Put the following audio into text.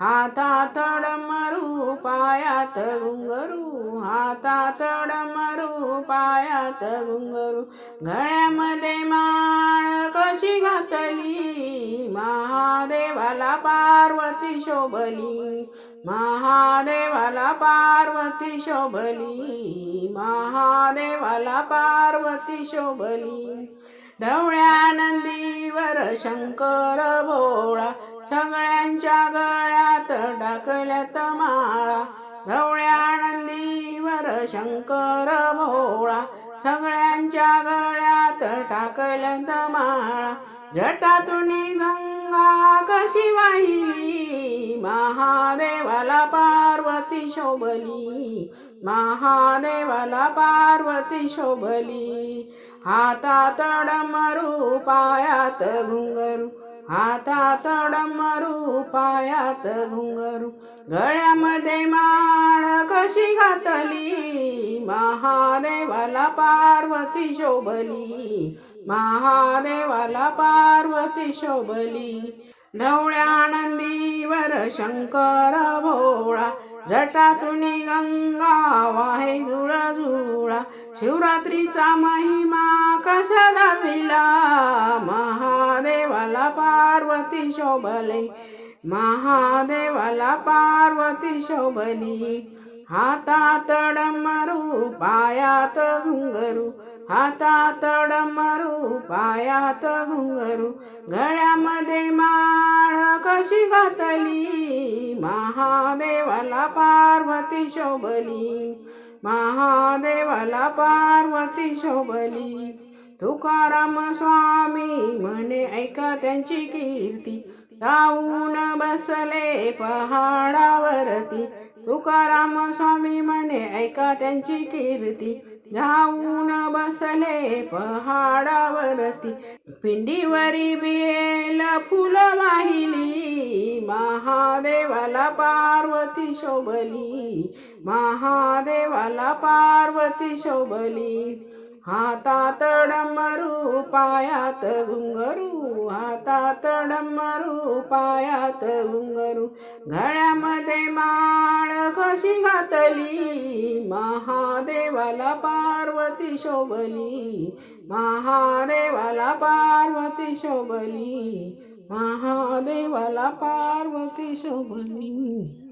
हातात मरू पायात घुंगरू हातात मरू पायात घुंगरू. गळ्यामध्ये माळ कशी घातली? महादेवाला पार्वती शोभली. महादेवाला पार्वती शोभली. महादेवाला पार्वती शोभली. ढवळ्या नंदीवर शंकर भोळा. सगळ्यांच्या गळ्या त टाकल्यात माळा. धवळ्या नंदीवर शंकर भोळा. सगळ्यांच्या गळ्यात टाकल्यात माळा. जटातून गंगा कशी वाहिली? महादेवाला पार्वती शोभली. महादेवाला पार्वती शोभली. हातात डमरू पायात घुंगरू. हातात डमरू पायात घुंगरू गळ्यामध्ये माळ कशी घातली? महादेवाला पार्वती शोभली. महादेवाला पार्वती शोभली. ढवळ्या नंदीवर शंकर भोळा जटातून गंगा वाहे जुळा जुळा शिवरात्रीचा महिमा कसा दाविला महादेवाला पार्वती शोभले महादेवाला पार्वती शोभली. हातात डमरू पायात घुंगरू हातात डमरू पायात घुंगरू. गळ्यामध्ये माळ कशी घातली? महादेवाला पार्वती शोभली महादेवाला पार्वती शोभली. तुकाराम स्वामी ऐका त्यांची कीर्ती. राहून बसले पहाडावरती. तुकाराम स्वामी म्हणे ऐका त्यांची कीर्ती. जाऊन बसले पहाडावरती. पिंडीवरी बियेल फुल वाहिली. महादेवाला पार्वती शोभली. महादेवाला पार्वती शोभली. हातात डमरू पायात घुंगरू हातात डमरू पायात घुंगरू. घड्यामध्ये माळ कशी घातली महादेवाला पार्वती शोभली. महादेवाला पार्वती शोभली महादेवाला पार्वती शोभली.